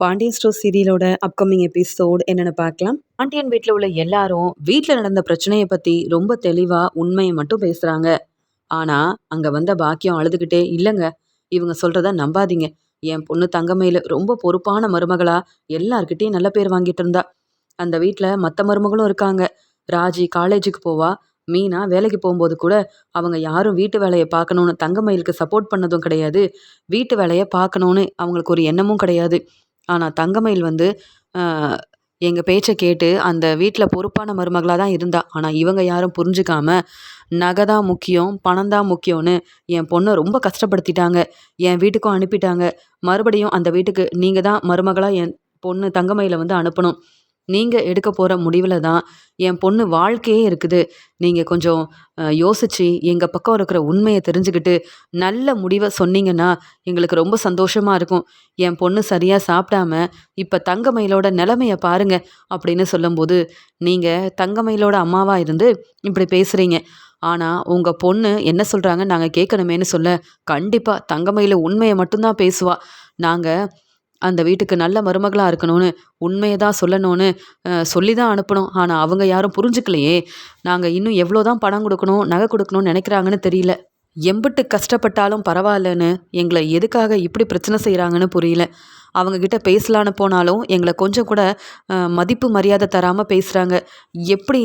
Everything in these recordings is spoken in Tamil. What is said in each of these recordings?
பாண்டியன் ஸ்டோர் சீரியலோட அப்கமிங் எபிசோட் என்னென்னு பார்க்கலாம். பாண்டியன் வீட்டில் உள்ள எல்லாரும் வீட்டில் நடந்த பிரச்சனையை பற்றி ரொம்ப தெளிவாக உண்மையை மட்டும் பேசுகிறாங்க ஆனால் அங்கே வந்த பாக்கியம் அழுதுகிட்டே இல்லைங்க. இவங்க சொல்கிறத நம்பாதீங்க. என் பொண்ணு தங்கமையில் ரொம்ப பொறுப்பான மருமகளாக எல்லார்கிட்டேயும் நல்ல பேர் வாங்கிட்டு இருந்தா. அந்த வீட்டில் மற்ற மருமகளும் இருக்காங்க. ராஜி காலேஜுக்கு போவா மீனா வேலைக்கு போகும்போது கூட அவங்க யாரும் வீட்டு வேலையை பார்க்கணுன்னு தங்கமயிலுக்கு சப்போர்ட் பண்ணதும் கிடையாது. வீட்டு வேலையை பார்க்கணுன்னு அவங்களுக்கு ஒரு எண்ணமும் கிடையாது. ஆனால் தங்கமயில் வந்து எங்கள் பேச்சை கேட்டு அந்த வீட்டில் பொறுப்பான மருமகளாக தான் இருந்தா. ஆனால் இவங்க யாரும் புரிஞ்சுக்காம நகை தான் முக்கியம் பணம் தான் முக்கியம்னு என் பொண்ணை ரொம்ப கஷ்டப்படுத்திட்டாங்க. என் வீட்டுக்கும் அனுப்பிட்டாங்க. மறுபடியும் அந்த வீட்டுக்கு நீங்கள் தான் மருமகளாக என் பொண்ணு தங்கமயில வந்து அனுப்பணும். நீங்கள் எடுக்க போகிற முடிவில் தான் என் பொண்ணு வாழ்க்கையே இருக்குது. நீங்கள் கொஞ்சம் யோசித்து எங்கள் பக்கம் இருக்கிற உண்மையை தெரிஞ்சுக்கிட்டு நல்ல முடிவை சொன்னீங்கன்னா எங்களுக்கு ரொம்ப சந்தோஷமாக இருக்கும். என் பொண்ணு சரியாக சாப்பிடாம இப்போ தங்கமயிலோட நிலமையை பாருங்கள் அப்படின்னு சொல்லும்போது நீங்கள் தங்கமயிலோட அம்மாவாக இருந்து இப்படி பேசுகிறீங்க ஆனால் உங்கள் பொண்ணு என்ன சொல்கிறாங்க நாங்கள் கேட்கணுமேனு சொல்ல கண்டிப்பாக தங்கமயில உண்மையை மட்டும்தான் பேசுவா. நாங்கள் அந்த வீட்டுக்கு நல்ல மருமகளாக இருக்கணும்னு உண்மையை தான் சொல்லணும்னு சொல்லி தான் அனுப்பணும். ஆனால் அவங்க யாரும் புரிஞ்சுக்கலையே. நாங்கள் இன்னும் எவ்வளோ தான் பணம் கொடுக்கணும் நகை கொடுக்கணும்னு நினைக்கிறாங்கன்னு தெரியல. எம்பிட்டு கஷ்டப்பட்டாலும் பரவாயில்லன்னு எங்களை எதுக்காக இப்படி பிரச்சனை செய்கிறாங்கன்னு புரியல. அவங்கக்கிட்ட பேசலான்னு போனாலும் எங்களை கொஞ்சம் கூட மதிப்பு மரியாதை தராமல் பேசுகிறாங்க எப்படி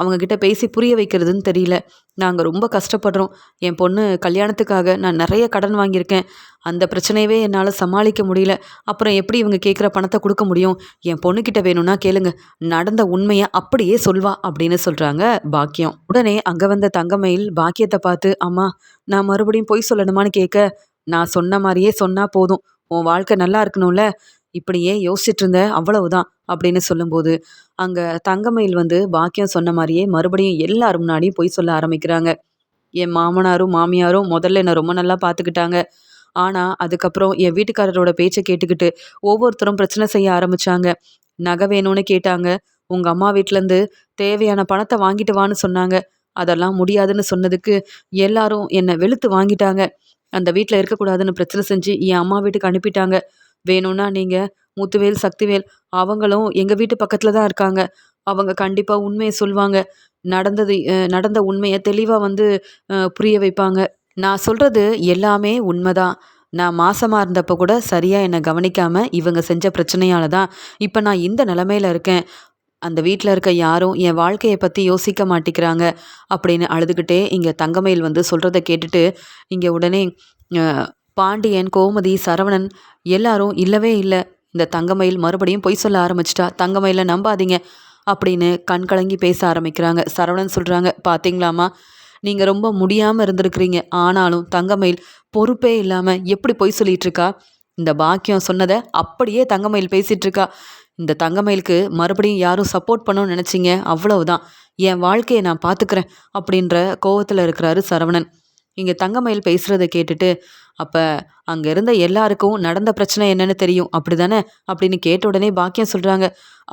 அவங்கக்கிட்ட பேசி புரிய வைக்கிறதுன்னு தெரியல. நாங்கள் ரொம்ப கஷ்டப்படுறோம். என் பொண்ணு கல்யாணத்துக்காக நான் நிறைய கடன் வாங்கியிருக்கேன். அந்த பிரச்சனையவே என்னால் சமாளிக்க முடியல. அப்புறம் எப்படி இவங்க கேட்குற பணத்தை கொடுக்க முடியும்? என் பொண்ணுக்கிட்ட வேணும்னா கேளுங்க. நடந்த உண்மையை அப்படியே சொல்வா அப்படின்னு சொல்கிறாங்க பாக்கியம். உடனே அங்கே வந்த தங்கமயில் பாக்கியத்தை பார்த்து அம்மா நான் மறுபடியும் பொய் சொல்லணுமான்னு கேட்க நான் சொன்ன மாதிரியே சொன்னால் போதும். உன் வாழ்க்கை நல்லா இருக்கணும்ல? இப்படியே யோசிச்சுட்டு இருந்த அவ்வளவுதான் அப்படின்னு சொல்லும்போது அங்கே தங்கமயில் வந்து பாக்கியம் சொன்ன மாதிரியே மறுபடியும் எல்லாரும் முன்னாடியும் பொய் சொல்ல ஆரம்பிக்கிறாங்க. என் மாமனாரும் மாமியாரும் முதல்ல என்னை ரொம்ப நல்லா பார்த்துக்கிட்டாங்க ஆனால் அதுக்கப்புறம் என் வீட்டுக்காரரோட பேச்சை கேட்டுக்கிட்டு ஒவ்வொருத்தரும் பிரச்சனை செய்ய ஆரம்பிச்சாங்க. நகை வேணும்னு கேட்டாங்க. உங்கள் அம்மா வீட்டிலேருந்து தேவையான பணத்தை வாங்கிட்டு வான்னு சொன்னாங்க. அதெல்லாம் முடியாதுன்னு சொன்னதுக்கு எல்லாரும் என்னை வெளுத்து வாங்கிட்டாங்க. அந்த வீட்டில் இருக்கக்கூடாதுன்னு பிரச்சனை செஞ்சு என் அம்மா வீட்டுக்கு அனுப்பிட்டாங்க. வேணும்னா நீங்கள் முத்துவேல் சக்திவேல் அவங்களும் எங்கள் வீட்டு பக்கத்தில் தான் இருக்காங்க. அவங்க கண்டிப்பாக உண்மையை சொல்லுவாங்க நடந்தது நடந்த உண்மையை தெளிவாக வந்து புரிய வைப்பாங்க. நான் சொல்கிறது எல்லாமே உண்மைதான். நான் மாசமாக இருந்தப்போ கூட சரியாக என்னை கவனிக்காமல் இவங்க செஞ்ச பிரச்சனையால் தான் இப்போ நான் இந்த நிலமையில இருக்கேன். அந்த வீட்டில் இருக்க யாரும் என் வாழ்க்கையை பற்றி யோசிக்க மாட்டேங்கிறாங்க அப்படின்னு அழுதுகிட்டே இங்கே தங்கமயில் வந்து சொல்கிறத கேட்டுட்டு இங்கே உடனே பாண்டியன் கோமதி சரவணன் எல்லாரும் இல்லவே இல்லை. இந்த தங்கமயில் மறுபடியும் பொய் சொல்ல ஆரம்பிச்சிட்டா. தங்கமயில நம்பாதீங்க அப்படின்னு கண் கலங்கி பேச ஆரம்பிக்கிறாங்க. சரவணன் சொல்கிறாங்க பார்த்தீங்களாமா நீங்கள் ரொம்ப முடியாமல் இருந்திருக்கிறீங்க. ஆனாலும் தங்கமயில் பொறுப்பே இல்லாமல் எப்படி பொய் சொல்லிகிட்ருக்கா இருக்கா? இந்த பாக்கியம் சொன்னதை அப்படியே தங்கமயில் பேசிகிட்ருக்கா இந்த தங்கமயிலுக்கு மறுபடியும் யாரும் சப்போர்ட் பண்ணணும்னு நினச்சிங்க அவ்வளவுதான். என் வாழ்க்கையை நான் பார்த்துக்கிறேன் அப்படின்ற கோவத்தில் இருக்கிறாரு சரவணன். இங்கே தங்கமயில் பேசுகிறத கேட்டுட்டு அப்போ அங்கே இருந்த எல்லாருக்கும் நடந்த பிரச்சனை என்னன்னு தெரியும் அப்படி தானே அப்படின்னு கேட்ட உடனே பாக்கியம் சொல்கிறாங்க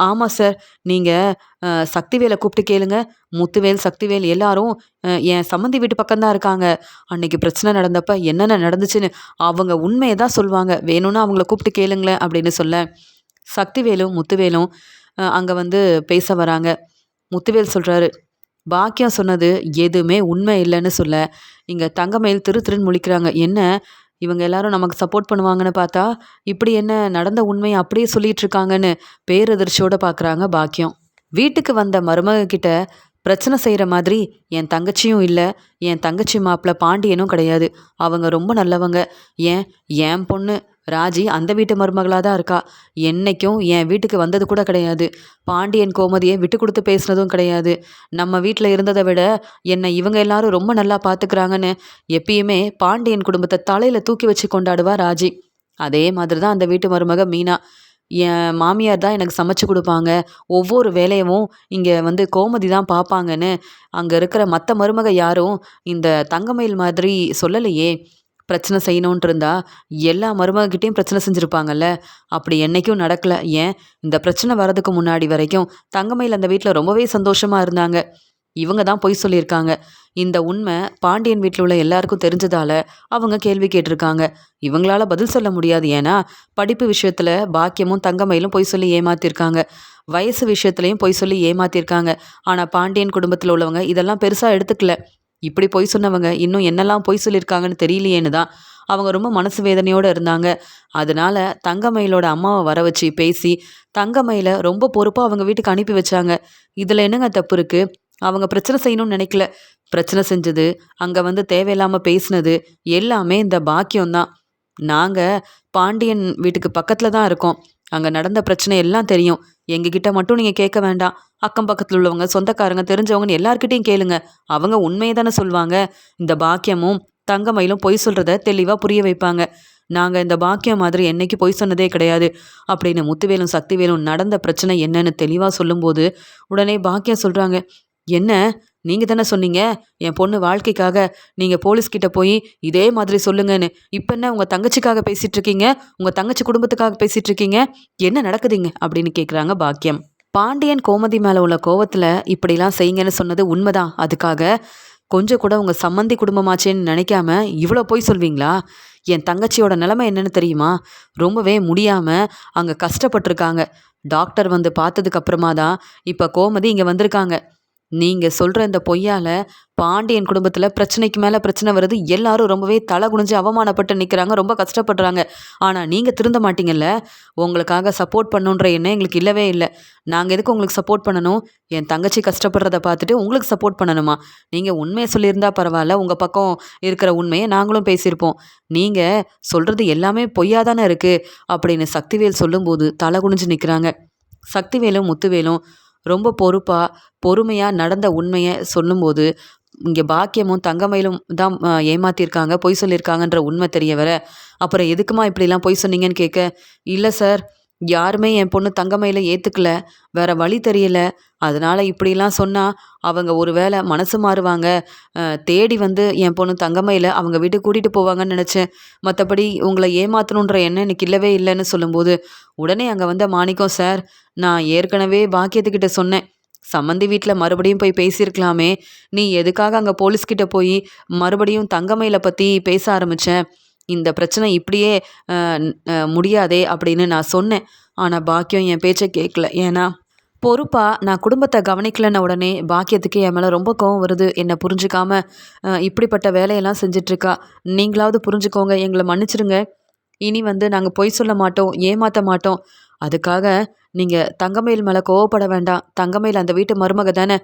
ஆமாம் சார் நீங்கள் சக்திவேலை கூப்பிட்டு கேளுங்க. முத்துவேல் சக்திவேல் எல்லாரும் என் சம்மந்தி வீட்டு பக்கம்தான் இருக்காங்க. அன்னைக்கு பிரச்சனை நடந்தப்ப என்னென்ன நடந்துச்சுன்னு அவங்க உண்மையை தான் சொல்லுவாங்க வேணும்னா அவங்கள கூப்பிட்டு கேளுங்களேன் அப்படின்னு சொல்ல சக்திவேலும் முத்துவேலும் அங்கே வந்து பேச வராங்க. முத்துவேல் சொல்கிறாரு பாக்கியம் சொன்னது எதுவுமே உண்மை இல்லைன்னு சொல்ல. இங்கே தங்கமயில் திரு திருன்னு முழிக்கிறாங்க. என்ன? இவங்க எல்லாரும் நமக்கு சப்போர்ட் பண்ணுவாங்கன்னு பார்த்தா இப்படி என்ன நடந்த உண்மையை அப்படியே சொல்லிட்டு இருக்காங்கன்னு பேரதிர்ச்சியோட பார்க்குறாங்க பாக்கியம் வீட்டுக்கு வந்த மருமக கிட்ட பிரச்சனை செய்கிற மாதிரி என் தங்கச்சியும் இல்லை. என் தங்கச்சி மாப்பிள்ள பாண்டியனும் கிடையாது. அவங்க ரொம்ப நல்லவங்க. ஏன்? என் பொண்ணு ராஜி அந்த வீட்டு மருமகளாக தான் இருக்கா. என்னைக்கும் என் வீட்டுக்கு வந்தது கூட கிடையாது. பாண்டியன் கோமதியை விட்டு கொடுத்து பேசுனதும் கிடையாது. நம்ம வீட்டில் இருந்ததை விட என்னை இவங்க எல்லாரும் ரொம்ப நல்லா பார்த்துக்கிறாங்கன்னு எப்பயுமே பாண்டியன் குடும்பத்தை தலையில் தூக்கி வச்சு கொண்டாடுவா ராஜி. அதே மாதிரி தான் அந்த வீட்டு மருமக மீனா. என் மாமியார் தான் எனக்கு சமைச்சு கொடுப்பாங்க. ஒவ்வொரு வேலையவும் இங்கே வந்து கோமதி தான் பார்ப்பாங்கன்னு அங்கே இருக்கிற மற்ற மருமக யாரும் இந்த தங்கமயில் மாதிரி சொல்லலையே. பிரச்சனை செய்யணுன்ட்டு இருந்தா எல்லா மருமகிட்டையும் பிரச்சனை செஞ்சுருப்பாங்கல்ல. அப்படி என்றைக்கும் நடக்கலை. ஏன்? இந்த பிரச்சனை வரதுக்கு முன்னாடி வரைக்கும் தங்கமையில் அந்த வீட்டில் ரொம்பவே சந்தோஷமாக இருந்தாங்க. இவங்க தான் பொய் சொல்லியிருக்காங்க. இந்த உண்மை பாண்டியன் வீட்டில் உள்ள எல்லாருக்கும் தெரிஞ்சதால அவங்க கேள்வி கேட்டிருக்காங்க. இவங்களால பதில் சொல்ல முடியாது. ஏன்னா படிப்பு விஷயத்தில் பாக்கியமும் தங்கமயிலும் பொய் சொல்லி ஏமாத்திருக்காங்க. வயசு விஷயத்துலையும் பொய் சொல்லி ஏமாத்திருக்காங்க. ஆனால் பாண்டியன் குடும்பத்தில் உள்ளவங்க இதெல்லாம் பெருசாக எடுத்துக்கல. இப்படி பொய் சொன்னவங்க இன்னும் என்னெல்லாம் பொய் சொல்லியிருக்காங்கன்னு தெரியலையேன்னு தான் அவங்க ரொம்ப மனசு வேதனையோடு இருந்தாங்க. அதனால தங்கமயிலோட அம்மாவை வர வச்சு பேசி தங்கமயில ரொம்ப பொறுப்பாக அவங்க வீட்டுக்கு அனுப்பி வச்சாங்க. இதில் என்னங்க தப்பு இருக்குது அவங்க பிரச்சனை செய்யணும்னு நினைக்கல. பிரச்சனை செஞ்சது அங்கே வந்து தேவையில்லாமல் பேசினது எல்லாமே இந்த பாக்கியம்தான் நாங்கள் பாண்டியன் வீட்டுக்கு பக்கத்தில் தான் இருக்கோம். அங்கே நடந்த பிரச்சனை எல்லாம் தெரியும். எங்ககிட்ட மட்டும் நீங்கள் கேட்க வேண்டாம். அக்கம் பக்கத்தில் உள்ளவங்க சொந்தக்காரங்க தெரிஞ்சவங்கன்னு எல்லார்கிட்டையும் கேளுங்க. அவங்க உண்மையை தானே சொல்லுவாங்க இந்த பாக்கியமும் தங்கமயிலும் பொய் சொல்கிறத தெளிவாக புரிய வைப்பாங்க. நாங்கள் இந்த பாக்கியம் மாதிரி என்னைக்கு பொய் சொன்னதே கிடையாது. அப்படின்னு முத்துவேலும் சக்திவேலும் நடந்த பிரச்சனை என்னன்னு தெளிவாக சொல்லும்போது உடனே பாக்கியம் சொல்கிறாங்க என்ன? நீங்கள் தானே சொன்னீங்க? என் பொண்ணு வாழ்க்கைக்காக நீங்கள் போலீஸ்கிட்ட போய் இதே மாதிரி சொல்லுங்கன்னு. இப்போ என்ன உங்கள் தங்கச்சிக்காக பேசிகிட்டு இருக்கீங்க? உங்கள் தங்கச்சி குடும்பத்துக்காக பேசிகிட்டு இருக்கீங்க? என்ன நடக்குதுங்க? அப்படின்னு கேட்குறாங்க பாக்கியம். பாண்டியன் கோமதி மேலே உள்ள கோவத்தில் இப்படிலாம் செய்யுங்கன்னு சொன்னது உண்மைதான். அதுக்காக கொஞ்சம் கூட உங்கள் சம்மந்தி குடும்பமாச்சேன்னு நினைக்காம இவ்வளோ போய் சொல்வீங்களா? என் தங்கச்சியோட நிலமை என்னன்னு தெரியுமா? ரொம்பவே முடியாமல் அங்கே கஷ்டப்பட்டிருக்காங்க. டாக்டர் வந்து பார்த்ததுக்கு அப்புறமா தான் இப்போ கோமதி இங்கே வந்திருக்காங்க. நீங்கள் சொல்கிற இந்த பொய்யால் பாண்டியன் குடும்பத்தில் பிரச்சனைக்கு மேலே பிரச்சனை வருது. எல்லாரும் ரொம்பவே தலை குனிஞ்சு அவமானப்பட்டு நிற்கிறாங்க ரொம்ப கஷ்டப்படுறாங்க. ஆனால் நீங்கள் திருந்த மாட்டீங்கல்ல? உங்களுக்காக சப்போர்ட் பண்ணுன்ற எண்ணம் எங்களுக்கு இல்லவே இல்லை. நாங்கள் எதுக்கு உங்களுக்கு சப்போர்ட் பண்ணணும்? என் தங்கச்சி கஷ்டப்படுறத பார்த்துட்டு உங்களுக்கு சப்போர்ட் பண்ணணுமா? நீங்கள் உண்மையை சொல்லியிருந்தா பரவாயில்ல. உங்கள் பக்கம் இருக்கிற உண்மையை நாங்களும் பேசியிருப்போம். நீங்கள் சொல்கிறது எல்லாமே பொய்யா தானே இருக்குது அப்படின்னு சக்திவேல் சொல்லும்போது தலை குனிஞ்சு நிற்கிறாங்க சக்திவேலும் முத்துவேலும் ரொம்ப பொறுப்பாக பொறுமையாக நடந்த உண்மையை சொல்லும்போது இங்கே பாக்கியமும் தங்கமயிலும் தான் ஏமாத்தியிருக்காங்க பொய் சொல்லியிருக்காங்கன்ற உண்மை தெரிய வர அப்புறம் எதுக்குமா இப்படிலாம் பொய் சொன்னீங்கன்னு கேட்க இல்லை சார் யாருமே என் பொண்ணு தங்கமையில் ஏற்றுக்கல வேற வழி தெரியல. அதனால் இப்படிலாம் சொன்னால் அவங்க ஒரு வேளை மனசு மாறுவாங்க. தேடி வந்து என் பொண்ணு தங்கமையில் அவங்க வீட்டுக்கு கூட்டிகிட்டு போவாங்கன்னு நினச்சேன். மற்றபடி உங்களை ஏமாற்றணுன்ற எண்ணம் எனக்கு இல்லவே இல்லைன்னு சொல்லும்போது உடனே அங்கே வந்த மாணிக்கம் சார் நான் ஏற்கனவே பாக்கியத்துக்கிட்ட சொன்னேன். சம்மந்தி வீட்டில் மறுபடியும் போய் பேசியிருக்கலாமே. நீ எதுக்காக அங்கே போலீஸ்கிட்ட போய் மறுபடியும் தங்கமயில பற்றி பேச ஆரம்பித்தேன் இந்த பிரச்சனை இப்படியே முடியாதே அப்படின்னு நான் சொன்னேன். ஆனால் பாக்கியம் என் பேச்சை கேட்கல. ஏன்னா பொறுப்பாக நான் குடும்பத்தை கவனிக்கலன்ன உடனே பாக்கியத்துக்கு என் மேலே ரொம்ப கோவம் வருது. என்னை புரிஞ்சுக்காம இப்படிப்பட்ட வேலையெல்லாம் செஞ்சிட்ருக்கா. நீங்களாவது புரிஞ்சுக்கோங்க. எங்களை மன்னிச்சிடுங்க இனி வந்து நாங்கள் பொய் சொல்ல மாட்டோம் ஏமாற்ற மாட்டோம். அதுக்காக நீங்கள் தங்கமயில் மேலே கோவப்பட வேண்டாம். தங்கமயில் அந்த வீட்டு மருமக தானே.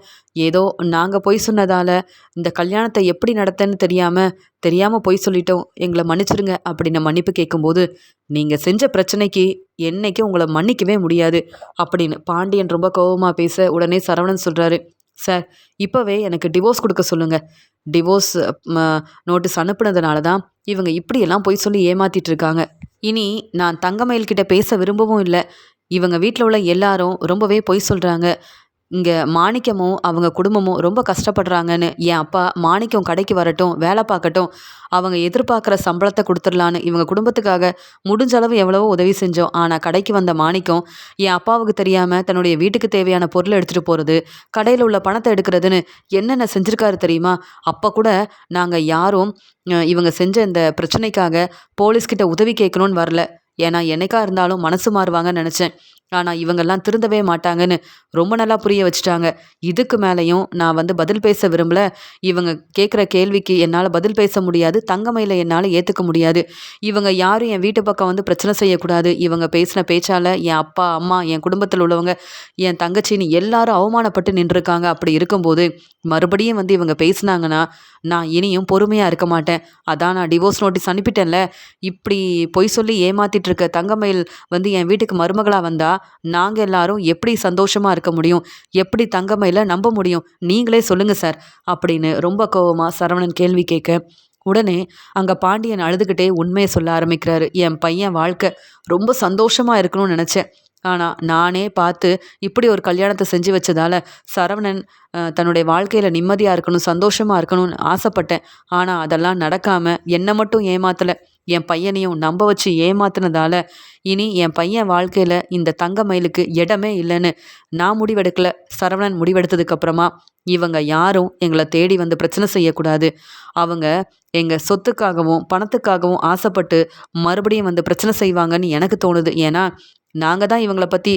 ஏதோ நாங்கள் பொய் சொன்னதால் இந்த கல்யாணத்தை எப்படி நடத்தன்னு தெரியாமல் தெரியாமல் பொய் சொல்லிட்டோம். எங்களை மன்னிச்சிருங்க அப்படின்னு மன்னிப்பு கேட்கும்போது நீங்கள் செஞ்ச பிரச்சனைக்கு என்னைக்கு உங்களை மன்னிக்கவே முடியாது அப்படின்னு பாண்டியன் ரொம்ப கோபமாக பேச உடனே சரவணன் சொல்கிறாரு சார் இப்போவே எனக்கு டிவோர்ஸ் கொடுக்க சொல்லுங்கள் டிவோர்ஸ் நோட்டீஸ் அனுப்புனதுனால தான் இவங்க இப்படியெல்லாம் பொய் சொல்லி ஏமாத்திட்டு இருக்காங்க. இனி நான் தங்கமயில்கிட்ட பேச விரும்பவும் இல்லை. இவங்க வீட்டில் உள்ள எல்லாரும் ரொம்பவே பொய் சொல்கிறாங்க இங்கே மாணிக்கமும் அவங்க குடும்பமும் ரொம்ப கஷ்டப்படுறாங்கன்னு என் அப்பா மாணிக்கம் கடைக்கு வரட்டும் வேலை பார்க்கட்டும் அவங்க எதிர்பார்க்குற சம்பளத்தை கொடுத்துடலான்னு இவங்க குடும்பத்துக்காக முடிஞ்ச அளவு எவ்வளவோ உதவி செஞ்சோம். ஆனால் கடைக்கு வந்த மாணிக்கம் என் அப்பாவுக்கு தெரியாமல் தன்னுடைய வீட்டுக்கு தேவையான பொருளை எடுத்துகிட்டு போகிறது கடையில் உள்ள பணத்தை எடுக்கிறதுன்னு என்னென்ன செஞ்சுருக்காரு தெரியுமா? அப்போ கூட நாங்கள் யாரும் இவங்க செஞ்ச இந்த பிரச்சனைக்காக போலீஸ்கிட்ட உதவி கேட்கணுன்னு வரல. ஏன்னா என்னைக்கா இருந்தாலும் மனசு மாறுவாங்கன்னு நினச்சேன். ஆனால் இவங்கெல்லாம் திருந்தவே மாட்டாங்கன்னு ரொம்ப நல்லா புரிய வச்சுட்டாங்க. இதுக்கு மேலேயும் நான் வந்து பதில் பேச விரும்பல. இவங்க கேட்குற கேள்விக்கு என்னால் பதில் பேச முடியாது. தங்கமையில் என்னால் ஏற்றுக்க முடியாது. இவங்க யாரும் என் வீட்டு பக்கம் வந்து பிரச்சனை செய்யக்கூடாது. இவங்க பேசின பேச்சால் என் அப்பா அம்மா என் குடும்பத்தில் உள்ளவங்க என் தங்கச்சின்னு எல்லாரும் அவமானப்பட்டு நின்றுருக்காங்க. அப்படி இருக்கும்போது மறுபடியும் வந்து இவங்க பேசினாங்கன்னா நான் இனியும் பொறுமையாக இருக்க மாட்டேன். அதான் நான் டிவோர்ஸ் நோட்டீஸ் அனுப்பிட்டேன்ல. இப்படி பொய் சொல்லி ஏமாத்திட்டு இருக்க தங்கமயில் வந்து என் வீட்டுக்கு மருமகளாக வந்தா நாங்கள் எல்லாரும் எப்படி சந்தோஷமாக இருக்க முடியும்? எப்படி தங்கமையில் நம்ப முடியும்? நீங்களே சொல்லுங்கள் சார். அப்படின்னு ரொம்ப கோவமாக சரவணன் கேள்வி கேட்க உடனே அங்கே பாண்டியன் அழுதுகிட்டே உண்மையை சொல்ல ஆரம்பிக்கிறாரு. என் பையன் வாழ்க்கை ரொம்ப சந்தோஷமாக இருக்கணும்னு நினச்சேன். ஆனால் நானே பார்த்து இப்படி ஒரு கல்யாணத்தை செஞ்சு வச்சதால் சரவணன் தன்னுடைய வாழ்க்கையில் நிம்மதியாக இருக்கணும் சந்தோஷமாக இருக்கணும்னு ஆசைப்பட்டேன். ஆனால் அதெல்லாம் நடக்காமல் என்னை மட்டும் ஏமாத்தலை. என் பையனையும் நம்ப வச்சு ஏமாத்தினதால இனி என் பையன் வாழ்க்கையில் இந்த தங்க மயிலுக்கு இடமே இல்லைன்னு நான் முடிவெடுக்கல. சரவணன் முடிவெடுத்ததுக்கப்புறமா இவங்க யாரும் எங்களை தேடி வந்து பிரச்சனை செய்யக்கூடாது. அவங்க எங்கள் சொத்துக்காகவும் பணத்துக்காகவும் ஆசைப்பட்டு மறுபடியும் வந்து பிரச்சனை செய்வாங்கன்னு எனக்கு தோணுது. ஏன்னா நாங்கள் தான் இவங்கள பற்றி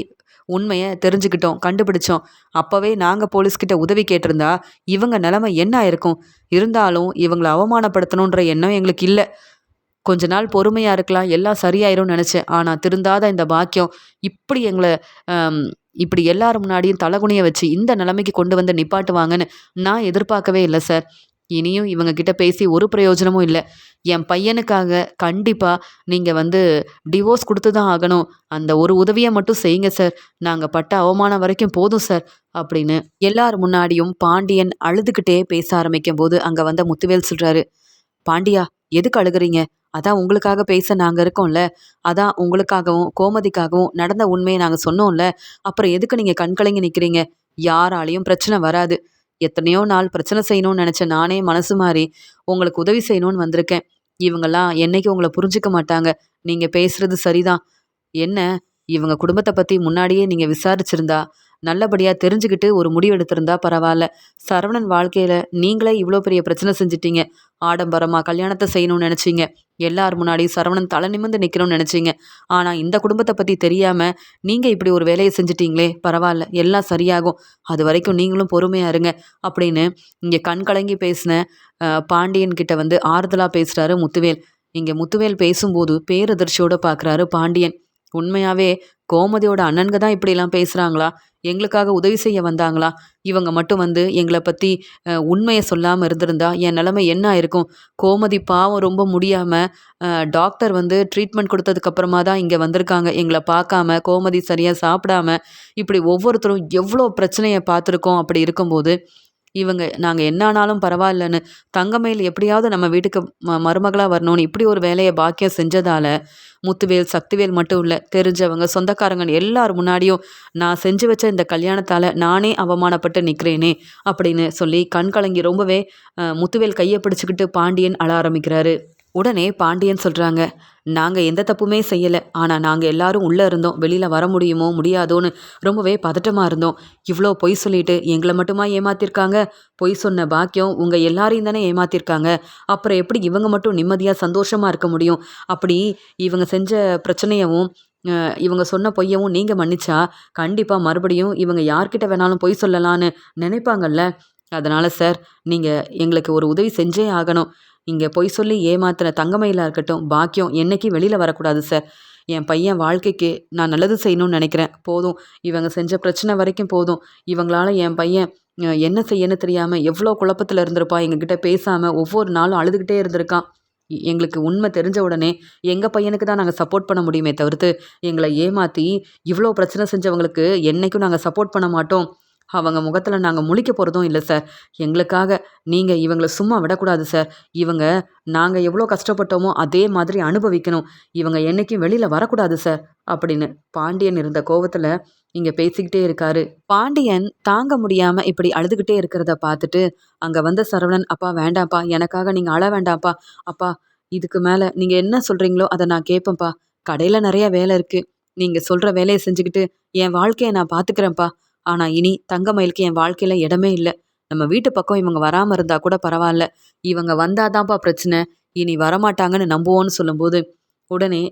உண்மையை தெரிஞ்சுக்கிட்டோம் கண்டுபிடிச்சோம். அப்போவே நாங்கள் போலீஸ்கிட்ட உதவி கேட்டிருந்தா இவங்க நிலமை என்ன ஆயிருக்கும்? இருந்தாலும் இவங்களை அவமானப்படுத்தணுன்ற எண்ணம் எங்களுக்கு இல்லை. கொஞ்ச நாள் பொறுமையாக இருக்கலாம். எல்லாம் சரியாயிரும்னு நினச்சேன். ஆனால் திருந்தாத இந்த பாக்கியம் இப்படி எங்களை இப்படி எல்லார் முன்னாடியும் தலகுனிய வச்சு இந்த நிலைமைக்கு கொண்டு வந்து நிப்பாட்டுவாங்கன்னு நான் எதிர்பார்க்கவே இல்லை சார். இனியும் இவங்க கிட்ட பேசி ஒரு பிரயோஜனமும் இல்லை. என் பையனுக்காக கண்டிப்பாக நீங்கள் வந்து டிவோர்ஸ் கொடுத்து தான் ஆகணும். அந்த ஒரு உதவியை மட்டும் செய்யுங்க சார். நாங்கள் பட்ட அவமானம் வரைக்கும் போதும் சார் அப்படின்னு எல்லார் முன்னாடியும் பாண்டியன் அழுதுகிட்டே பேச ஆரம்பிக்கும் போது அங்கே வந்த முத்துவேல் சொல்கிறாரு பாண்டியா எதுக்கு அழுகுறீங்க? அதான் உங்களுக்காக பேச நாங்கள் இருக்கோம்ல. அதான் உங்களுக்காகவும் கோமதிக்காகவும் நடந்த உண்மையை நாங்கள் சொன்னோம்ல. அப்புறம் எதுக்கு நீங்கள் கண்கலங்கி நிற்கிறீங்க யாராலையும் பிரச்சனை வராது. எத்தனையோ நாள் பிரச்சனை செய்யணும்னு நினச்ச நானே மனசு மாறி உங்களுக்கு உதவி செய்யணும்னு வந்திருக்கேன். இவங்கெல்லாம் என்னைக்கு உங்களை புரிஞ்சுக்க மாட்டாங்க. நீங்கள் பேசுறது சரிதான். என்ன? இவங்க குடும்பத்தை பற்றி முன்னாடியே நீங்கள் விசாரிச்சிருந்தா நல்லபடியாக தெரிஞ்சுக்கிட்டு ஒரு முடிவு எடுத்திருந்தா பரவாயில்ல. சரவணன் வாழ்க்கையில் நீங்களே இவ்வளோ பெரிய பிரச்சனை செஞ்சிட்டீங்க. ஆடம்பரமாக கல்யாணத்தை செய்யணும்னு நினச்சிங்க. எல்லார் முன்னாடி சரவணன் தலை நிமிந்து நிற்கணும்னு நினச்சிங்க. ஆனால் இந்த குடும்பத்தை பற்றி தெரியாமல் நீங்கள் இப்படி ஒரு வேலையை செஞ்சிட்டீங்களே பரவாயில்ல எல்லாம் சரியாகும். அது வரைக்கும் நீங்களும் பொறுமையாக இருங்க அப்படின்னு இங்கே கண் கலங்கி பேசின பாண்டியன் கிட்ட வந்து ஆறுதலாக பேசுகிறாரு முத்துவேல். இங்கே முத்துவேல் பேசும்போது பேரதிர்ச்சியோடு பார்க்குறாரு பாண்டியன். உண்மையாகவே கோமதியோட அண்ணன்க தான் இப்படிலாம் பேசுகிறாங்களா எங்களுக்காக உதவி செய்ய வந்தாங்களா? இவங்க மட்டும் வந்து எங்களை பற்றி உண்மையை சொல்லாமல் இருந்திருந்தா என் நிலமை என்ன இருக்கும் கோமதி பாவம் ரொம்ப முடியாமல் டாக்டர் வந்து ட்ரீட்மெண்ட் கொடுத்ததுக்கப்புறமா தான் இங்கே வந்திருக்காங்க. எங்களை பார்க்காம கோமதி சரியாக சாப்பிடாம இப்படி ஒவ்வொருத்தரும் எவ்வளோ பிரச்சனையை பார்த்துருக்கோம் அப்படி இருக்கும்போது இவங்க நாங்கள் என்ன ஆனாலும் பரவாயில்லன்னு தங்கமயில் எப்படியாவது நம்ம வீட்டுக்கு ம மருமகளாக வரணும்னு இப்படி ஒரு வேலையை பாக்கியம் செஞ்சதால் முத்துவேல் சக்திவேல் மட்டும் இல்லை தெரிஞ்சவங்க சொந்தக்காரங்க எல்லார் முன்னாடியும் நான் செஞ்சு வச்ச இந்த கல்யாணத்தால் நானே அவமானப்பட்டு நிற்கிறேனே அப்படின்னு சொல்லி கண் கலங்கி ரொம்பவே முத்துவேல் கையை பிடிச்சிக்கிட்டு பாண்டியன் அழ ஆரம்பிக்கிறாரு. உடனே பாண்டியன் சொல்கிறாங்க நாங்கள் எந்த தப்புமே செய்யலை. ஆனால் நாங்கள் எல்லாரும் உள்ளே இருந்தோம். வெளியில் வர முடியுமோ முடியாதோன்னு ரொம்பவே பதட்டமாக இருந்தோம். இவ்வளோ பொய் சொல்லிட்டு எங்களை மட்டுமா ஏமாத்திருக்காங்க? பொய் சொன்ன பாக்கியம் உங்கள் எல்லாரையும் தானே ஏமாத்திருக்காங்க. அப்புறம் எப்படி இவங்க மட்டும் நிம்மதியாக சந்தோஷமாக இருக்க முடியும்? அப்படி இவங்க செஞ்ச பிரச்சனையவும் இவங்க சொன்ன பொய்யவும் நீங்கள் மன்னிச்சா கண்டிப்பாக மறுபடியும் இவங்க யார்கிட்ட வேணாலும் பொய் சொல்லலான்னு நினைப்பாங்கல்ல? அதனால் சார் நீங்கள் எங்களுக்கு ஒரு உதவி செஞ்சே ஆகணும். இங்கே பொய் சொல்லி ஏமாத்தின தங்கமயிலாக இருக்கட்டும் பாக்கியம் என்னைக்கு வெளியில் வரக்கூடாது சார் என் பையன் வாழ்க்கைக்கு நான் நல்லது செய்யணும்னு நினைக்கிறேன். போதும். இவங்க செஞ்ச பிரச்சனை வரைக்கும் போதும். இவங்களால என் பையன் என்ன செய்யன்னு தெரியாமல் எவ்வளோ குழப்பத்தில் இருந்திருப்பா. எங்ககிட்ட பேசாமல் ஒவ்வொரு நாளும் அழுதுகிட்டே இருந்திருக்கான். எங்களுக்கு உண்மை தெரிஞ்ச உடனே எங்கள் பையனுக்கு தான் நாங்கள் சப்போர்ட் பண்ண முடியுமே தவிர்த்து எங்களை ஏமாற்றி இவ்வளோ பிரச்சனை செஞ்சவங்களுக்கு என்றைக்கும் நாங்கள் சப்போர்ட் பண்ண மாட்டோம். அவங்க முகத்தில் நாங்கள் முழிக்க போகிறதும் இல்லை சார் எங்களுக்காக நீங்கள் இவங்களை சும்மா விடக்கூடாது சார் இவங்க நாங்கள் எவ்வளோ கஷ்டப்பட்டோமோ அதே மாதிரி அனுபவிக்கணும். இவங்க என்றைக்கும் வெளியில் வரக்கூடாது சார் அப்படின்னு பாண்டியன் இருந்த கோவத்தில் இங்கே பேசிக்கிட்டே இருக்காரு. பாண்டியன் தாங்க முடியாமல் இப்படி அழுதுகிட்டே இருக்கிறத பார்த்துட்டு அங்கே வந்த சரவணன் அப்பா வேண்டாம்ப்பா. எனக்காக நீங்கள் அழ வேண்டாம்ப்பா. அப்பா இதுக்கு மேலே நீங்கள் என்ன சொல்கிறீங்களோ அதை நான் கேட்பேன்ப்பா. கடையில் நிறைய வேலை இருக்குது நீங்கள் சொல்கிற வேலையை செஞ்சுக்கிட்டு என் வாழ்க்கையை நான் பார்த்துக்கிறேன்ப்பா. ஆனால் இனி தங்கமயிலுக்கு என் வாழ்க்கையில் இடமே இல்லை. நம்ம வீட்டு பக்கம் இவங்க வராமல் இருந்தால் கூட பரவாயில்ல. இவங்க வந்தாதான்ப்பா பிரச்சனை. இனி வரமாட்டாங்கன்னு நம்புவோன்னு சொல்லும்போது உடனே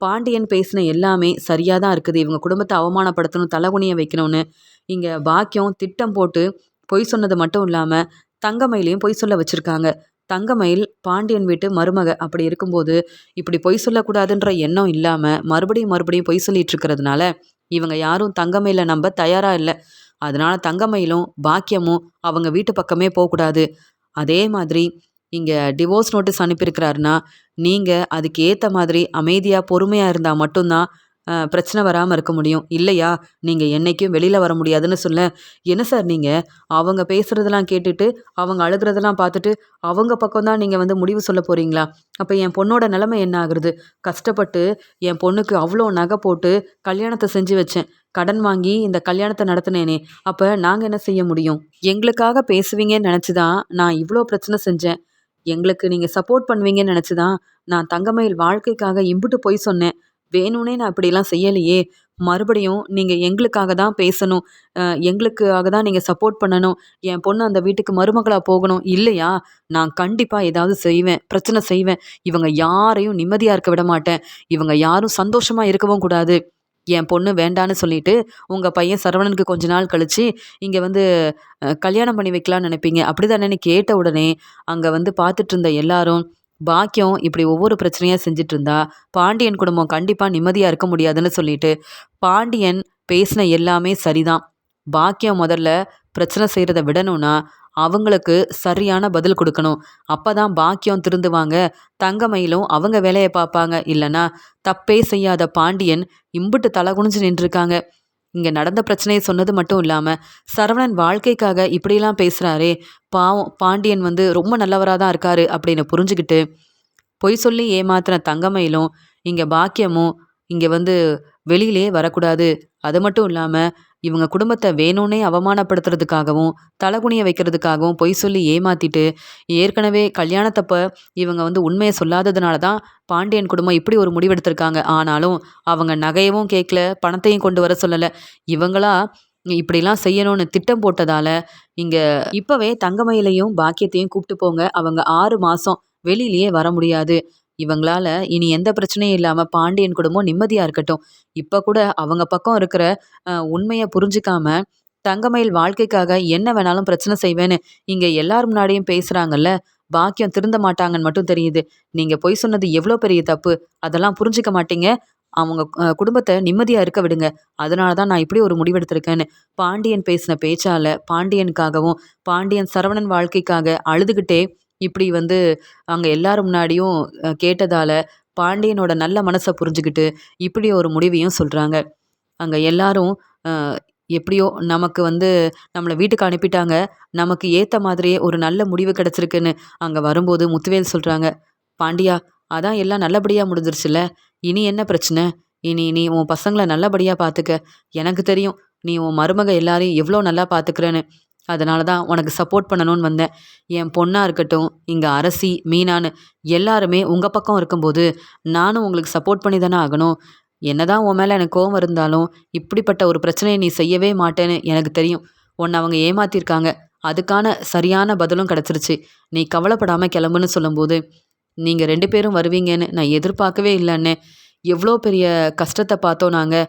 பாண்டியன் பேசின எல்லாமே சரியாக தான் இருக்குது. இவங்க குடும்பத்தை அவமானப்படுத்தணும் தலைகுனியை வைக்கணும்னு. இங்கே பாக்கியம் திட்டம் போட்டு பொய் சொன்னது மட்டும் இல்லாமல் தங்கமயிலையும் பொய் சொல்ல வச்சுருக்காங்க. தங்கமயில் பாண்டியன் வீட்டு மருமக அப்படி இருக்கும்போது இப்படி பொய் சொல்லக்கூடாதுன்ற எண்ணம் இல்லாமல் மறுபடியும் மறுபடியும் பொய் சொல்லிட்டு இருக்கிறதுனால இவங்க யாரும் தங்கமையில நம்ப தயாராக இல்லை. அதனால தங்கமயிலும் பாக்கியமும் அவங்க வீட்டு பக்கமே போகக்கூடாது. அதே மாதிரி இங்கே டிவோர்ஸ் நோட்டீஸ் அனுப்பியிருக்கிறாருன்னா நீங்கள் அதுக்கு ஏற்ற மாதிரி அமைதியாக பொறுமையாக இருந்தால் மட்டும்தான் பிரச்சனை வராமல் இருக்க முடியும். இல்லையா? நீங்கள் என்றைக்கும் வெளியில் வர முடியாதுன்னு சொல்ல என்ன சார் நீங்கள் அவங்க பேசுகிறதெல்லாம் கேட்டுட்டு அவங்க அழுகிறதெல்லாம் பார்த்துட்டு அவங்க பக்கம் தான் நீங்கள் வந்து முடிவு சொல்ல போகிறீங்களா அப்போ என் பொண்ணோட நிலைமை என்ன ஆகுறது? கஷ்டப்பட்டு என் பொண்ணுக்கு அவ்வளோ நகை போட்டு கல்யாணத்தை செஞ்சு வச்சேன். கடன் வாங்கி இந்த கல்யாணத்தை நடத்தினேனே. அப்போ நாங்கள் என்ன செய்ய முடியும்? எங்களுக்காக பேசுவீங்கன்னு நினச்சி தான் நான் இவ்வளோ பிரச்சனை செஞ்சேன். எங்களுக்கு நீங்கள் சப்போர்ட் பண்ணுவீங்கன்னு நினச்சி தான், நான் தங்கமயில் வாழ்க்கைக்காக இம்புட்டு பொய் சொன்னேன். வேணும்னே நான் இப்படிலாம் செய்யலையே! மறுபடியும் நீங்கள் எங்களுக்காக தான் பேசணும். எங்களுக்காக தான் நீங்கள் சப்போர்ட் பண்ணணும். என் பொண்ணு அந்த வீட்டுக்கு மருமகளாக போகணும். இல்லையா, நான் கண்டிப்பாக ஏதாவது செய்வேன். பிரச்சனை செய்வேன். இவங்க யாரையும் நிம்மதியாக இருக்க விட மாட்டேன். இவங்க யாரும் சந்தோஷமாக இருக்கவும் கூடாது. என் பொண்ணு வேண்டான்னு சொல்லிட்டு, உங்கள் பையன் சரவணனுக்கு கொஞ்ச நாள் கழித்து இங்கே வந்து கல்யாணம் பண்ணி வைக்கலான்னு அப்படி தானே கேட்ட உடனே, அங்கே வந்து பார்த்துட்டு இருந்த எல்லாரும், பாக்கியம் இப்படி ஒவ்வொரு பிரச்சனையாக செஞ்சுட்டு இருந்தா, பாண்டியன் குடும்பம் கண்டிப்பாக நிம்மதியாக இருக்க முடியாதுன்னு சொல்லிட்டு, பாண்டியன் பேசின எல்லாமே சரிதான். பாக்கியம் முதல்ல பிரச்சனை செய்கிறத விடணும்னா, அவங்களுக்கு சரியான பதில் கொடுக்கணும் அப்போ தான் பாக்கியம் திருந்துவாங்க. தங்கமயிலும் அவங்க வேலையை பார்ப்பாங்க. இல்லைன்னா தப்பே செய்யாத பாண்டியன் இம்புட்டு தலை குனிஞ்சு நின்றுருக்காங்க. இங்கே நடந்த பிரச்சனையை சொன்னது மட்டும் இல்லாமல் சரவணன் வாழ்க்கைக்காக இப்படிலாம் பேசுகிறாரே பாவம் பாண்டியன் வந்து ரொம்ப நல்லவராக தான் இருக்காரு அப்படின்னு புரிஞ்சுக்கிட்டு பொய் சொல்லி ஏமாத்தின தங்கமயிலும், இங்கே பாக்கியமும் இங்கே வந்து வெளியிலே வரக்கூடாது. அது மட்டும் இல்லாம, இவங்க குடும்பத்தை வேணும்னே அவமானப்படுத்துறதுக்காகவும், தலகுனிய வைக்கிறதுக்காகவும் பொய் சொல்லி ஏமாத்திட்டு, ஏற்கனவே கல்யாணத்தப்ப இவங்க வந்து உண்மையை சொல்லாததுனால தான் பாண்டியன் குடும்பம் இப்படி ஒரு முடிவெடுத்திருக்காங்க. ஆனாலும், அவங்க நகையவும் கேட்கல, பணத்தையும் கொண்டு வர சொல்லலை இவங்களா இப்படிலாம் செய்யணும்னு திட்டம் போட்டதால, இங்க இப்பவே தங்கமயிலையும், பாக்கியத்தையும் கூப்பிட்டு போங்க. அவங்க ஆறு மாசம் வெளியிலேயே வர முடியாது. இவங்களால இனி எந்த பிரச்சனையும் இல்லாம பாண்டியன் குடும்பம் நிம்மதியா இருக்கட்டும். இப்ப கூட அவங்க பக்கம் இருக்கிற உண்மையை உண்மைய புரிஞ்சுக்காம, தங்கமயில் வாழ்க்கைக்காக என்ன வேணாலும் பிரச்சனை செய்வேன்னு இங்க எல்லார் முன்னாடியும் பேசுறாங்கல்ல. பாக்கியம் திருந்த மாட்டாங்கன்னு மட்டும் தெரியுது. நீங்க பொய் சொன்னது எவ்வளோ பெரிய தப்பு. அதெல்லாம் புரிஞ்சுக்க மாட்டீங்க. அவங்க குடும்பத்தை நிம்மதியாக நிம்மதியா இருக்க விடுங்க. அதனால தான் நான் இப்படி ஒரு முடிவெடுத்திருக்கேன்னு. பாண்டியன் பேசின பேச்சால பாண்டியனுக்காகவும், பாண்டியன் சரவணன் வாழ்க்கைக்காக அழுதுகிட்டே இப்படி வந்து அங்கே எல்லார் முன்னாடியும் கேட்டதால் பாண்டியனோட நல்ல மனசை புரிஞ்சுக்கிட்டு இப்படி ஒரு முடிவையும் சொல்கிறாங்க அங்கே எல்லாரும் எப்படியோ நமக்கு வந்து நம்மளை வீட்டுக்கு அனுப்பிட்டாங்க. நமக்கு ஏற்ற மாதிரியே ஒரு நல்ல முடிவு கிடைச்சிருக்குன்னு அங்கே வரும்போது முத்துவேல் சொல்கிறாங்க "பாண்டியா, அதான் எல்லாம் நல்லபடியாக முடிஞ்சிருச்சுல்ல. இனி என்ன பிரச்சனை? இனி நீ உன் பசங்களை நல்லபடியாக பார்த்துக்க. எனக்கு தெரியும். நீ உன் மருமக எல்லாரையும் எவ்வளோ நல்லா பார்த்துக்கிறேன்னு அதனால தான் உனக்கு சப்போர்ட் பண்ணணும்னு வந்தேன். என் பொண்ணாக இருக்கட்டும், இங்கே அரசி, மீனான்னு எல்லாருமே உங்கள் பக்கம் இருக்கும்போது, நானும் உங்களுக்கு சப்போர்ட் பண்ணி தானே ஆகணும். என்னதான் உன் மேலே எனக்கு கோவம் இருந்தாலும், இப்படிப்பட்ட ஒரு பிரச்சனையை நீ செய்யவே மாட்டேன்னு எனக்கு தெரியும். உன்னை அவங்க ஏமாத்திருக்காங்க அதுக்கான சரியான பதிலும் கிடச்சிருச்சு நீ கவலைப்படாமல் கிளம்புன்னு சொல்லும்போது, நீங்கள் ரெண்டு பேரும் வருவீங்கன்னு நான் எதிர்பார்க்கவே இல்லைன்னு எவ்வளோ பெரிய கஷ்டத்தை பார்த்தோம் நாங்கள்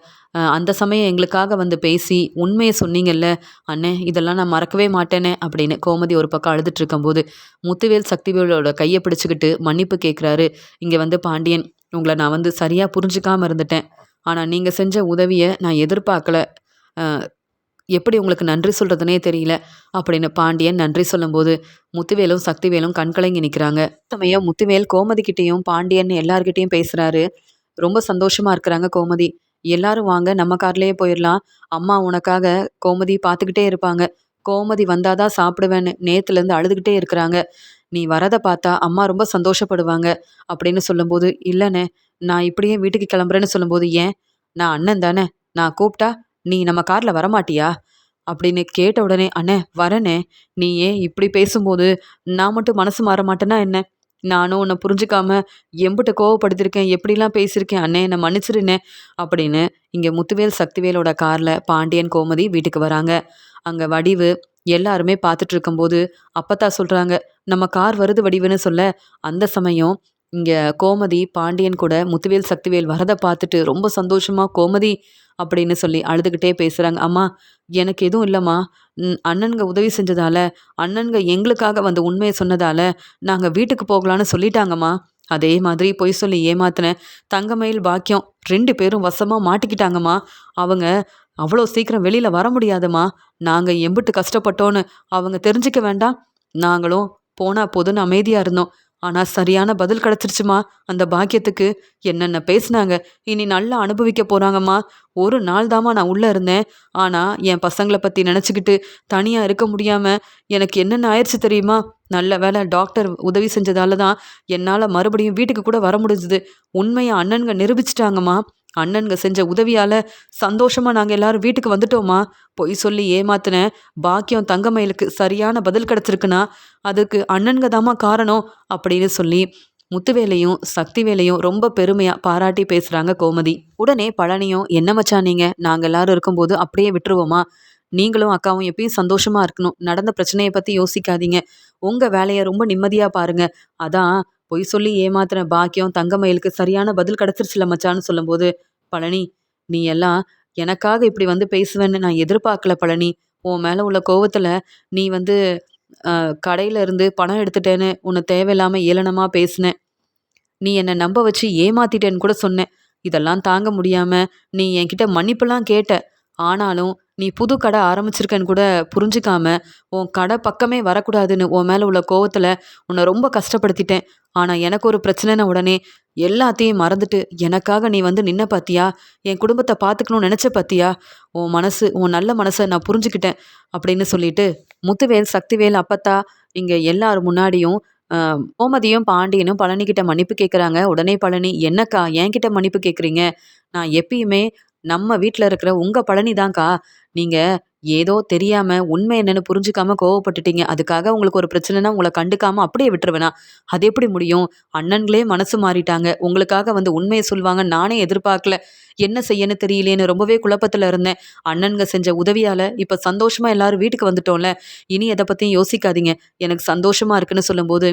அந்த சமயம் எங்களுக்காக வந்து பேசி, உண்மையை சொன்னீங்கல்ல. அண்ணே இதெல்லாம் நான் மறக்கவே மாட்டேனே அப்படின்னு கோமதி ஒரு பக்கம் அழுதுட்டு இருக்கும்போது, முத்துவேல் சக்திவேலோட கையை பிடிச்சிக்கிட்டு மன்னிப்பு கேட்குறாரு. இங்கே வந்து பாண்டியன், உங்களை நான் வந்து சரியாக புரிஞ்சுக்காமல் இருந்துட்டேன். ஆனால் நீங்கள் செஞ்ச உதவியை நான் எதிர்பார்க்கல. எப்படி உங்களுக்கு நன்றி சொல்கிறதுனே தெரியல. அப்படின்னு பாண்டியன் நன்றி சொல்லும்போது, முத்துவேலும், சக்திவேலும் கண்கலங்கி நிற்கிறாங்க சமயம் முத்துவேல் கோமதிக்கிட்டேயும் பாண்டியன் எல்லார்கிட்டேயும் பேசுகிறாரு ரொம்ப சந்தோஷமா இருக்கிறாங்க கோமதி. எல்லாரும் வாங்க நம்ம கார்லயே போயிடலாம் அம்மா உனக்காக கோமதி பார்த்துக்கிட்டே இருப்பாங்க. கோமதி வந்தாதான் சாப்பிடுவேன்னு நேத்துலேருந்து அழுதுகிட்டே இருக்கிறாங்க. நீ வரத பார்த்தா அம்மா ரொம்ப சந்தோஷப்படுவாங்க. அப்படின்னு சொல்லும்போது, இல்லைண்ணே நான் இப்படியே வீட்டுக்கு கிளம்புறேன்னு சொல்லும்போது, ஏன்? நான் அண்ணன் தானே. நான் கூப்பிட்டா நீ நம்ம கார்ல வரமாட்டியா? அப்படின்னு கேட்ட உடனே, அண்ணே வரேண்ணே. நீ ஏன் இப்படி பேசும்போது, நான் மட்டும் மனசு மாற மாட்டேன்னா என்ன? நானும் உன்னை புரிஞ்சுக்காம எம்பிட்ட கோவப்படுத்தியிருக்கேன். எப்படிலாம் பேசியிருக்கேன். அண்ணே என்னை மன்னிச்சிருண்ணே. அப்படின்னு இங்கே முத்துவேல், சக்திவேலோட காரில் பாண்டியன், கோமதி வீட்டுக்கு வராங்க. அங்கே வடிவு எல்லாருமே பார்த்துட்டு இருக்கும்போது, அப்பத்தா சொல்கிறாங்க நம்ம கார் வருது வடிவுன்னு சொல்ல, அந்த சமயம் இங்கே கோமதி, பாண்டியன் கூட முத்துவேல், சக்திவேல் வரதை பார்த்துட்டு ரொம்ப சந்தோஷமாக கோமதி அப்படின்னு சொல்லி அழுதுகிட்டே பேசுகிறாங்க அம்மா எனக்கு எதுவும் இல்லைம்மா அண்ணனுங்க உதவி செஞ்சதால, அண்ணனுங்க எங்களுக்காக வந்து உண்மையை சொன்னதால் நாங்கள் வீட்டுக்கு போகலான்னு சொல்லிட்டாங்கம்மா. அதே மாதிரி பொய் சொல்லி ஏமாத்துன தங்கமயில், பாக்கியம் ரெண்டு பேரும் வசமாக மாட்டிக்கிட்டாங்கம்மா. அவங்க அவ்வளோ சீக்கிரம் வெளியில் வர முடியாதும்மா. நாங்கள் எம்புட்டு கஷ்டப்பட்டோன்னு அவங்க தெரிஞ்சுக்க வேண்டாம். நாங்களும் போனால் போதுன்னு அமைதியாக இருந்தோம். ஆனால் சரியான பதில் கிடச்சிருச்சுமா அந்த பாக்கியத்துக்கு. என்னென்ன பேசுனாங்க. இனி நல்லா அனுபவிக்க போகிறாங்கம்மா ஒரு நாள் தாம்மா நான் உள்ளே இருந்தேன். ஆனால் என் பசங்களை பற்றி நினச்சிக்கிட்டு தனியாக இருக்க முடியாமல் எனக்கு என்னென்ன ஆயிடுச்சு தெரியுமா? நல்ல வேலை டாக்டர் உதவி செஞ்சதால தான் என்னால் மறுபடியும் வீட்டுக்கு கூட வர முடிஞ்சுது. உண்மையை அண்ணனுங்க நிரூபிச்சிட்டாங்கம்மா அண்ணனுங்க செஞ்ச உதவியால சந்தோஷமா நாங்க எல்லாரும் வீட்டுக்கு வந்துட்டோமா? பொய் சொல்லி ஏமாத்தின பாக்கியம் தங்கமயிலுக்கு சரியான பதில் கிடச்சிருக்குன்னா அதுக்கு அண்ணனுங்க தாமா காரணம் அப்படின்னு சொல்லி முத்துவேலையும் சக்திவேலையும் ரொம்ப பெருமையா பாராட்டி பேசுறாங்க கோமதி. உடனே பழனியும் என்ன மச்சா நீங்க? நாங்க எல்லாரும் இருக்கும்போது அப்படியே விட்டுருவோமா? நீங்களும் அக்காவும் எப்பயும் சந்தோஷமா இருக்கணும். நடந்த பிரச்சனையை பத்தி யோசிக்காதீங்க. உங்க வேலையை ரொம்ப நிம்மதியா பாருங்க. அதான் பொய் சொல்லி ஏமாத்துன பாக்கியம் தங்கமயிலுக்கு சரியான பதில் கிடைச்சிருச்சுல மச்சான்னு சொல்லும்போது பழனி நீ எல்லாம் எனக்காக இப்படி வந்து பேசுவேன்னு நான் எதிர்பார்க்கல பழனி. உன் மேல உள்ள கோவத்துல நீ வந்து கடையில இருந்து பணம் எடுத்துட்டேன்னு உன்னை தேவையில்லாம ஏளனமா பேசினேன். நீ என்னை நம்ப வச்சு ஏமாத்திட்டேன்னு கூட சொன்னேன். இதெல்லாம் தாங்க முடியாம நீ என்கிட்ட மன்னிப்புலாம் கேட்ட. ஆனாலும் நீ புது கடை ஆரம்பிச்சிருக்கேன்னு கூட புரிஞ்சுக்காம உன் கடை பக்கமே வரக்கூடாதுன்னு உன் மேலே உள்ள கோவத்தில் உன்னை ரொம்ப கஷ்டப்படுத்திட்டேன். ஆனால் எனக்கு ஒரு பிரச்சனைன உடனே எல்லாத்தையும் மறந்துட்டு எனக்காக நீ வந்து நின்ன பாத்தியா? என் குடும்பத்தை பார்த்துக்கணும்னு நினச்ச பாத்தியா? உன் மனசு உன் நல்ல மனசை நான் புரிஞ்சுக்கிட்டேன் அப்படின்னு சொல்லிட்டு முத்துவேல் சக்திவேல் அப்பத்தா இங்கே எல்லார் முன்னாடியும் கோமதியும் பாண்டியனும் பழனிக்கிட்ட மன்னிப்பு கேட்குறாங்க உடனே பழனி என்னக்கா என்கிட்ட மன்னிப்பு கேட்குறீங்க நான் எப்பயுமே நம்ம வீட்டில் இருக்கிற உங்கள் பழனி தான்க்கா நீங்கள் ஏதோ தெரியாம உண்மை என்னன்னு புரிஞ்சுக்காம கோவப்பட்டுட்டீங்க. அதுக்காக உங்களுக்கு ஒரு பிரச்சனைனா உங்களை கண்டுக்காம அப்படியே விட்டுருவேனா? அது எப்படி முடியும்? அண்ணன்களே மனசு மாறிட்டாங்க. உங்களுக்காக வந்து உண்மையை சொல்லுவாங்க நானே எதிர்பார்க்கல. என்ன செய்யன்னு தெரியலேன்னு ரொம்பவே குழப்பத்துல இருந்தேன். அண்ணனுங்க செஞ்ச உதவியால இப்ப சந்தோஷமா எல்லாரும் வீட்டுக்கு வந்துட்டோம்ல. இனி எதை பத்தியும் யோசிக்காதீங்க. எனக்கு சந்தோஷமா இருக்குன்னு சொல்லும்போது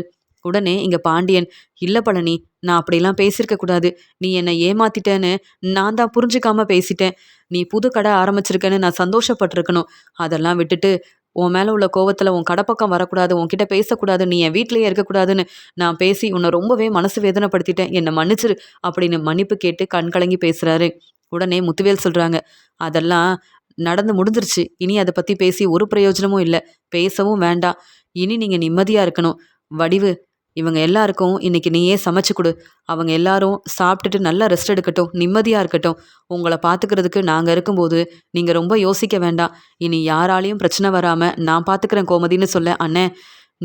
உடனே இங்க பாண்டியன் இல்ல பழனி நான் அப்படிலாம் பேசியிருக்க கூடாது. நீ என்னை ஏமாத்திட்டேன்னு நான் தான் புரிஞ்சுக்காம பேசிட்டேன். நீ புது கடை ஆரம்பிச்சிருக்கேன்னு நான் சந்தோஷப்பட்டிருக்கணும். அதெல்லாம் விட்டுட்டு உன் மேலே உள்ள கோவத்தில் உன் கடை பக்கம் வரக்கூடாது உன்கிட்ட பேசக்கூடாது நீ என் வீட்டிலேயே இருக்கக்கூடாதுன்னு நான் பேசி உன்னை ரொம்பவே மனசு வேதனைப்படுத்திட்டேன். என்னை மன்னிச்சிரு அப்படின்னு மன்னிப்பு கேட்டு கண் கலங்கி பேசுகிறாரு உடனே முத்துவேல் சொல்கிறாங்க அதெல்லாம் நடந்து முடிஞ்சிருச்சு. இனி அதை பற்றி பேசி ஒரு பிரயோஜனமும் இல்லை. பேசவும் வேண்டாம். இனி நீங்கள் நிம்மதியாக இருக்கணும். வடிவு இவங்க எல்லாருக்கும் இன்னைக்கு நீயே சமைச்சு கொடு. அவங்க எல்லாரும் சாப்பிட்டுட்டு நல்லா ரெஸ்ட் எடுக்கட்டும் நிம்மதியாக இருக்கட்டும். உங்களை பார்த்துக்கிறதுக்கு நாங்கள் இருக்கும்போது நீங்கள் ரொம்ப யோசிக்க வேண்டாம். இனி யாராலையும் பிரச்சனை வராமல் நான் பார்த்துக்கிறேன் கோமதின்னு சொல்ல அண்ணே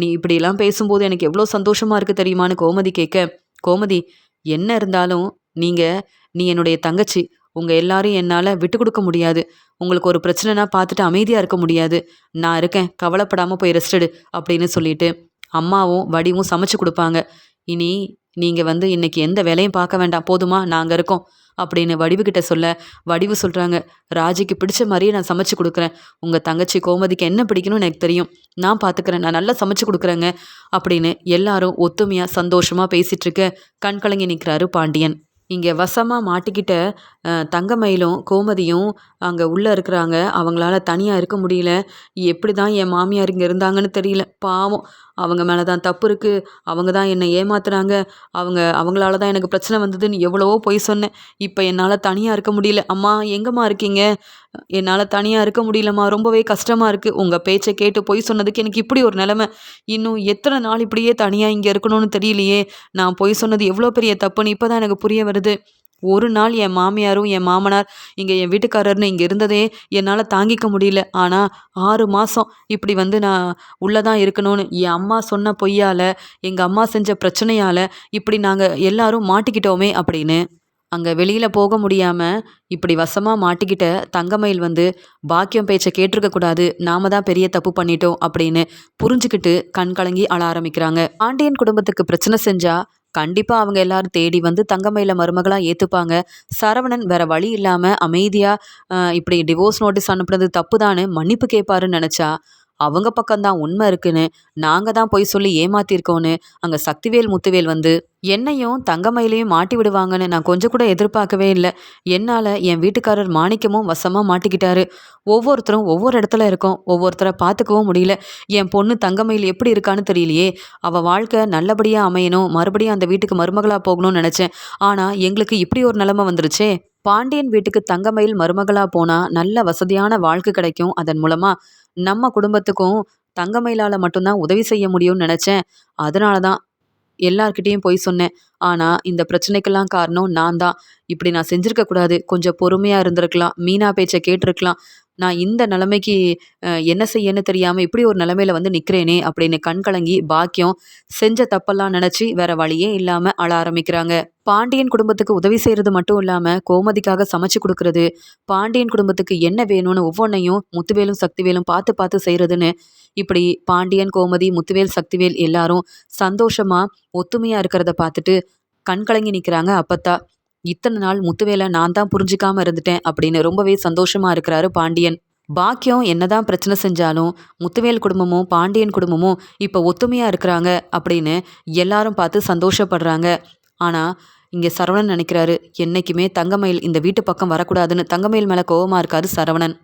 நீ இப்படியெல்லாம் பேசும்போது எனக்கு எவ்வளோ சந்தோஷமாக இருக்குது தெரியுமான்னு கோமதி கேட்க கோமதி என்ன இருந்தாலும் நீங்கள் நீ என்னுடைய தங்கச்சி. உங்கள் எல்லாரையும் என்னால் விட்டு கொடுக்க முடியாது. உங்களுக்கு ஒரு பிரச்சனைனா பார்த்துட்டு அமைதியாக இருக்க முடியாது. நான் இருக்கேன் கவலைப்படாமல் போய் ரெஸ்ட் எடு அப்படின்னு சொல்லிட்டு அம்மாவும் வடிவும் சமைச்சு கொடுப்பாங்க. இனி நீங்கள் வந்து இன்னைக்கு எந்த வேலையும் பார்க்க வேண்டாம் போதுமா? நாங்கள் இருக்கோம் அப்படின்னு வடிவுகிட்ட சொல்ல வடிவு சொல்கிறாங்க ராஜிக்கு பிடிச்ச மாதிரியே நான் சமைச்சு கொடுக்குறேன். உங்கள் தங்கச்சி கோமதிக்கு என்ன பிடிக்கணும்னு எனக்கு தெரியும். நான் பார்த்துக்கிறேன் நான் நல்லா சமைச்சு கொடுக்குறேங்க அப்படின்னு எல்லாரும் ஒத்துமையாக சந்தோஷமாக பேசிகிட்ருக்க கண்கலங்கி நிற்கிறாரு பாண்டியன். இங்கே வசமாக மாட்டிக்கிட்ட தங்கமயிலும் கோமதியும் அங்கே உள்ளே இருக்கிறாங்க. அவங்களால தனியாக இருக்க முடியல. எப்படி தான் என் மாமியார் இங்கே இருந்தாங்கன்னு தெரியல. பாவம். அவங்க மேலே தான் தப்பு இருக்குது அவங்க தான் என்னை ஏமாத்துறாங்க. அவங்க அவங்களால தான் எனக்கு பிரச்சனை வந்ததுன்னு எவ்வளவோ பொய் சொன்னேன். இப்போ என்னால் தனியாக இருக்க முடியல. அம்மா எங்கம்மா இருக்கீங்க? என்னால் தனியாக இருக்க முடியலம்மா. ரொம்பவே கஷ்டமாக இருக்குது உங்கள் பேச்சை கேட்டு பொய் சொன்னதுக்கு எனக்கு இப்படி ஒரு நிலமை. இன்னும் எத்தனை நாள் இப்படியே தனியாக இங்கே இருக்கணும்னு தெரியலையே. நான் பொய் சொன்னது எவ்வளோ பெரிய தப்புன்னு இப்போ தான் எனக்கு புரிய வருது. ஒரு நாள் என் மாமியாரும் என் மாமனார் இங்கே என் வீட்டுக்காரர்னு இங்கே இருந்ததே என்னால் தாங்கிக்க முடியல. ஆனால் ஆறு மாதம் இப்படி வந்து நான் உள்ளே தான் இருக்கணும்னு என் அம்மா சொன்ன பொய்யால் எங்கள் அம்மா செஞ்ச பிரச்சனையால் இப்படி நாங்கள் எல்லாரும் மாட்டிக்கிட்டோமே அப்படின்னு. அங்கே வெளியில் போக முடியாமல் இப்படி வசமாக மாட்டிக்கிட்ட தங்கமயில் வந்து பாக்கியம் பேச்சை கேட்டிருக்கக்கூடாது நாம தான் பெரிய தப்பு பண்ணிட்டோம் அப்படின்னு புரிஞ்சுக்கிட்டு கண் கலங்கி அழ ஆரம்பிக்கிறாங்க. பாண்டியன் குடும்பத்துக்கு பிரச்சனை செஞ்சால் கண்டிப்பாக அவங்க எல்லாரும் தேடி வந்து தங்கமயில மருமகளாக ஏற்றுப்பாங்க சரவணன் வேற வழி இல்லாமல் அமைதியாக இப்படி டிவோர்ஸ் நோட்டீஸ் அனுப்புனது தானே மன்னிப்பு கேட்பாருன்னு நினச்சா அவங்க பக்கம்தான் உண்மை இருக்குன்னு நாங்க தான் போய் சொல்லி ஏமாத்திருக்கோன்னு அங்க சக்திவேல் முத்துவேல் வந்து என்னையும் தங்கமயிலையும் மாட்டி விடுவாங்கன்னு நான் கொஞ்சம் கூட எதிர்பார்க்கவே இல்லை. என்னால் என் வீட்டுக்காரர் மாணிக்கமும் வசமாக மாட்டிக்கிட்டாரு. ஒவ்வொருத்தரும் ஒவ்வொரு இடத்துல இருக்கோம். ஒவ்வொருத்தரை பார்த்துக்கவும் முடியல. என் பொண்ணு தங்கமயில் எப்படி இருக்கான்னு தெரியலையே. அவள் வாழ்க்கை நல்லபடியாக அமையணும். மறுபடியும் அந்த வீட்டுக்கு மருமகளாக போகணும்னு நினச்சேன். ஆனால் எங்களுக்கு இப்படி ஒரு நிலைமை வந்துருச்சே. பாண்டியன் வீட்டுக்கு தங்கமயில் மருமகளாக போனால் நல்ல வசதியான வாழ்க்கை கிடைக்கும். அதன் மூலமாக நம்ம குடும்பத்துக்கும் தங்கமயிலால் மட்டும்தான் உதவி செய்ய முடியும்னு நினச்சேன். அதனால தான் எல்லார்கிட்டேயும் போய் சொன்னேன். ஆனால் இந்த பிரச்சனைக்கெல்லாம் காரணம் நான் தான் இப்படி நான் செஞ்சுருக்கக்கூடாது கொஞ்சம் பொறுமையாக இருந்திருக்கலாம். மீனா பேச்சை கேட்டிருக்கலாம். நான் இந்த நிலைமைக்கு என்ன செய்யன்னு தெரியாமல் இப்படி ஒரு நிலைமையில வந்து நிற்கிறேனே அப்படின்னு கண் கலங்கி பாக்கியம் செஞ்ச தப்பெல்லாம் நினச்சி வேற வழியே இல்லாமல் அழ ஆரம்பிக்கிறாங்க. பாண்டியன் குடும்பத்துக்கு உதவி செய்கிறது மட்டும் இல்லாமல் கோமதிக்காக சமைச்சு கொடுக்கறது பாண்டியன் குடும்பத்துக்கு என்ன வேணும்னு ஒவ்வொன்றையும் முத்துவேலும், சக்திவேலும் பார்த்து பார்த்து செய்கிறதுன்னு இப்படி பாண்டியன், கோமதி, முத்துவேல், சக்திவேல் எல்லாரும் சந்தோஷமாக ஒத்துமையாக இருக்கிறத பார்த்துட்டு கண் கலங்கி நிக்கிறாங்க அப்பத்தா. இத்தனை நாள் முத்துவேலை நான் தான் புரிஞ்சிக்காம இருந்துட்டேன் அப்படின்னு ரொம்பவே சந்தோஷமா இருக்கிறாரு பாண்டியன். பாக்கியம் என்னதான் பிரச்சனை செஞ்சாலும் முத்துவேல் குடும்பமும், பாண்டியன் குடும்பமும் இப்போ ஒத்துமையா இருக்கிறாங்க அப்படின்னு எல்லாரும் பார்த்து சந்தோஷப்படுறாங்க. ஆனா இங்கே சரவணன் நினைக்கிறாரு என்னைக்குமே தங்கமயில் இந்த வீட்டு பக்கம் வரக்கூடாதுன்னு தங்கமயில் மேலே கோவமாக இருக்காரு சரவணன்.